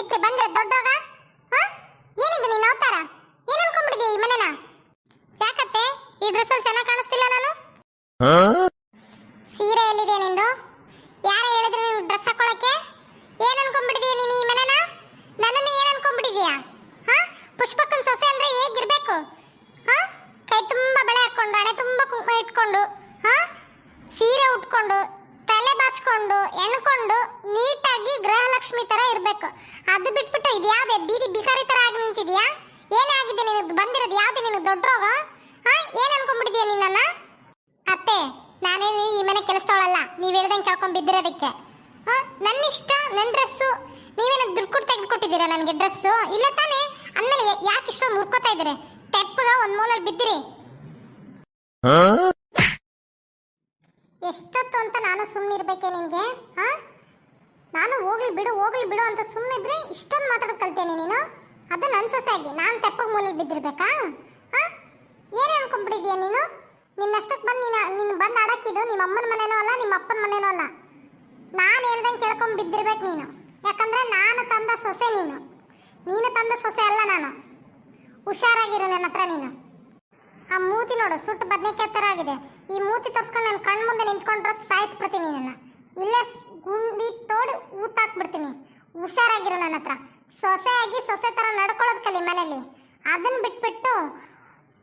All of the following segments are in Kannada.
ಬಿತ್ತಿ ಬಂದ್ರೆ ದೊಡ್ಡೋಗ? ಏನಿದು ನೀನು ಅವತಾರ? ಏನ್ ಅನ್ಕೊಂಡ್ಬಿಡಿದಿ ಈ ಮನೆನ? ಯಾಕತ್ತೆ? ಈ ಡ್ರೆಸ್ ಅಲ್ಲಿ ಚೆನ್ನಾಗಿ ಕಾಣಿಸ್ತಿಲ್ಲ ನಾನು? ಸೀರೆ ಎಲ್ಲಿದೆ ನಿಂದು? ಯಾರು ಹೇಳಿದ್ರು ನೀನು ಡ್ರೆಸ್ ಹಾಕೊಳಕ್ಕೆ? ಏನ್ ಅನ್ಕೊಂಡ್ಬಿಡಿದಿ ನೀನು ಈ ಮನೆನ? ನನ್ನನ್ನು ಏನ್ ಅನ್ಕೊಂಡ್ಬಿಡಿದೀಯಾ ಹಾ? ಪುಷ್ಪಕ್ಕನ ಸೊಸೆ ಅಂದ್ರೆ ಹೇಗಿರ್ಬೇಕು? ಹಾ? ಕೈ ತುಂಬಾ ಬಳೆ ಹಾಕೊಂಡು ಹಣೆ ತುಂಬಾ ಕುಂಕುಮ ಇಟ್ಕೊಂಡು, ಹಾ? ಸೀರೆ ಉಟ್ಕೊಂಡು ತಲೆ ಬಾಚ್ಕೊಂಡು ಎಣ್ಕೊಂಡು ನೀಟಾಗಿ ಗೃಹಲಕ್ಷ್ಮಿ ತರ ಇರ್ಬೇಕು. ಅದು ಬಿಟ್ಬಿಟ್ಟು ಇದು ಬೀದಿ ಬಿಕಾರಿ ತರ ಆಗಿ ನಿಂತಿದ್ಯಾ? ಏನೇ ಆಗಿದೆ ಬಂದಿರೋದು ಯಾವ್ದು ನಿನಗೆ ದೊಡ್ಡ ರೋಗ? ಹಾ? ಏನ್ ಅನ್ಕೊಂಡ್ಬಿಟ್ಟಿದ್ಯಾ ನಿನ್ನ ಅತ್ತೆ, ನಾನೇನು ಈ ಮನೆ ಕೆಲಸದವಳಲ್ಲ, ನೀವು ಹೇಳ್ದಂಗೆ ಕೇಳ್ಕೊಂಡ್ ಬಿದ್ದಿರೋದಕ್ಕೆ. ಹಾ? ನನ್ನ ಇಷ್ಟ ನನ್ನ ಡ್ರೆಸ್ಸು. ನೀವೇನ ದುಡ್ಡು ಕೊಟ್ಟು ತೆಗೆದುಕೊಟ್ಟಿದ್ದೀರಾ ನನಗೆ ಡ್ರೆಸ್ಸು? ಇಲ್ಲ ತಾನೇ, ಅಂದ್ಮೇಲೆ ಯಾಕೆ ಇಷ್ಟೊಂದು ಮುರ್ಕೋತಾ ಇದ್ದೀರಿ? ತೆಪ್ಪಗ ಒಂದ್ ಮೂಲಲ್ಲಿ ಬಿದ್ದಿರಿ. ಎಷ್ಟೊತ್ತು ಅಂತ ನಾನು ಸುಮ್ಮನೆ ಇರ್ಬೇಕೆ ನಿನಗೆ? ಹಾಂ ನಾನು ಹೋಗ್ಲಿ ಬಿಡು ಹೋಗ್ಲಿ ಬಿಡು ಅಂತ ಸುಮ್ಮನಿದ್ರೆ ಇಷ್ಟೊಂದು ಮಾತಾಡೋದು ಕಲ್ತೇನೆ ನೀನು. ಅದು ನನ್ನ ಸೊಸೆಯಾಗಿ ನಾನು ತೆಪ್ಪ ಮೂಲಲ್ಲಿ ಬಿದ್ದಿರ್ಬೇಕಾ? ಹಾಂ ಏನೇ ಅನ್ಕೊಂಡ್ಬಿಟ್ಟಿದ್ಯಾ ನೀನು? ನಿನ್ನಷ್ಟಕ್ಕೆ ಬಂದು ನೀನು ನೀನು ಬಂದು ಆಡಕ್ಕಿದ್ದು ನಿಮ್ಮ ಅಮ್ಮನ ಮನೆನೂ ಅಲ್ಲ, ನಿಮ್ಮ ಅಪ್ಪನ ಮನೆನೂ ಅಲ್ಲ. ನಾನು ಹೇಳ್ದಂಗೆ ಕೇಳ್ಕೊಂಡು ಬಿದ್ದಿರ್ಬೇಕು ನೀನು. ಯಾಕಂದರೆ ನಾನು ತಂದ ಸೊಸೆ ನೀನು. ನೀನು ತಂದ ಸೊಸೆ ಅಲ್ಲ ನಾನು. ಹುಷಾರಾಗಿರು ನನ್ನ ಹತ್ರ ನೀನು. ಆ ಮೂತಿ ನೋಡು, ಸುಟ್ಟು ಬದನೆಕಾಯಿ ಥರ ಆಗಿದೆ. ಈ ಮೂತಿ ತೋರಿಸ್ಕೊಂಡು ನನ್ನ ಕಣ್ಣು ಮುಂದೆ ನಿಂತ್ಕೊಂಡ್ರೆ ಸಾಯಿಸ್ಬಿಡ್ತೀನಿ ನನ್ನ ಇಲ್ಲೇ ಗುಂಡಿ ತೋಡಿ ಊತಾಕ್ಬಿಡ್ತೀನಿ ಹುಷಾರಾಗಿರು ನನ್ನ ಹತ್ರ. ಸೊಸೆಯಾಗಿ ಸೊಸೆ ಥರ ನಡ್ಕೊಳ್ಳೋದು ಕಲಿ ಮನೇಲಿ. ಅದನ್ನ ಬಿಟ್ಬಿಟ್ಟು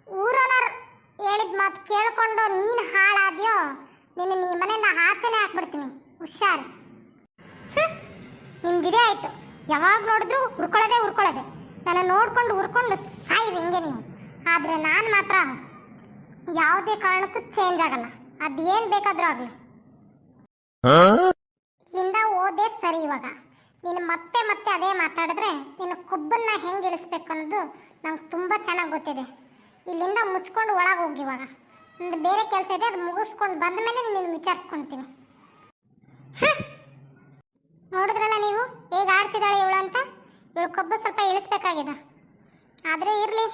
ಊರೋನರ್ ಹೇಳಿದ ಮಾತು ಕೇಳಿಕೊಂಡು ನೀನು ಹಾಳಾದ್ಯೋ, ನಿನ್ನ ಈ ಮನೆಯಿಂದ ಆಚೆನೆ ಹಾಕ್ಬಿಡ್ತೀನಿ ಹುಷಾರು. ನಿಮ್ಗಿದೇ ಆಯಿತು. ಯಾವಾಗ ನೋಡಿದ್ರು ಉರ್ಕೊಳ್ಳೋದೇ ಉರ್ಕೊಳ್ಳೋದೆ. ನನ್ನ ನೋಡ್ಕೊಂಡು ಉರ್ಕೊಂಡು ಸಾಯಿರಿ ಹಿಂಗೆ ನೀವು. ಆದರೆ ನಾನು ಮಾತ್ರ ಯಾವುದೇ ಕಾರಣಕ್ಕೂ ಚೇಂಜ್ ಆಗಲ್ಲ. ಅದೇನು ಬೇಕಾದರೂ ಆಗಲಿ. ಇಲ್ಲಿಂದ ಓದೇ ಸರಿ ಇವಾಗ. ನೀನು ಮತ್ತೆ ಮತ್ತೆ ಅದೇ ಮಾತಾಡಿದ್ರೆ ನಿನ್ನ ಕೊಬ್ಬನ್ನ ಹೆಂಗೆ ಇಳಿಸ್ಬೇಕು ಅನ್ನೋದು ನಂಗೆ ತುಂಬ ಚೆನ್ನಾಗಿ ಗೊತ್ತಿದೆ. ಇಲ್ಲಿಂದ ಮುಚ್ಕೊಂಡು ಒಳಗೆ ಹೋಗಿ ಇವಾಗ. ನಂದು ಬೇರೆ ಕೆಲಸ ಇದೆ ಅದು ಮುಗಿಸ್ಕೊಂಡು ಬಂದ ಮೇಲೆ ನಿನ್ನ ವಿಚಾರಿಸ್ಕೊಳ್ತೀನಿ. ನೋಡಿದ್ರಲ್ಲ ನೀವು? ಹೇಗೆ ಆಡ್ತಿದ್ದಾಳೆ ಇವಳು ಅಂತ? ಇವಳು ಕೊಬ್ಬು ಸ್ವಲ್ಪ ಇಳಿಸ್ಬೇಕಾಗಿದೆ. ಆದರೆ ಇರಲಿ.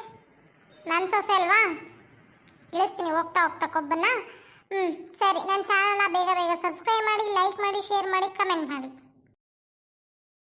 ನನ್ನ ಸೊಸೆ ಅಲ್ವಾ? ಇಳಿಸ್ತೀನಿ, ಹೋಗ್ತಾ ಹೋಗ್ತಾ ಕೊಬ್ಬನ್ನ. ಹ್ಞೂ ಸರಿ ನನ್ನ ಚಾನಲ್ನ ಬೇಗ ಬೇಗ ಸಬ್ಸ್ಕ್ರೈಬ್ ಮಾಡಿ ಲೈಕ್ ಮಾಡಿ ಶೇರ್ ಮಾಡಿ ಕಮೆಂಟ್ ಮಾಡಿ.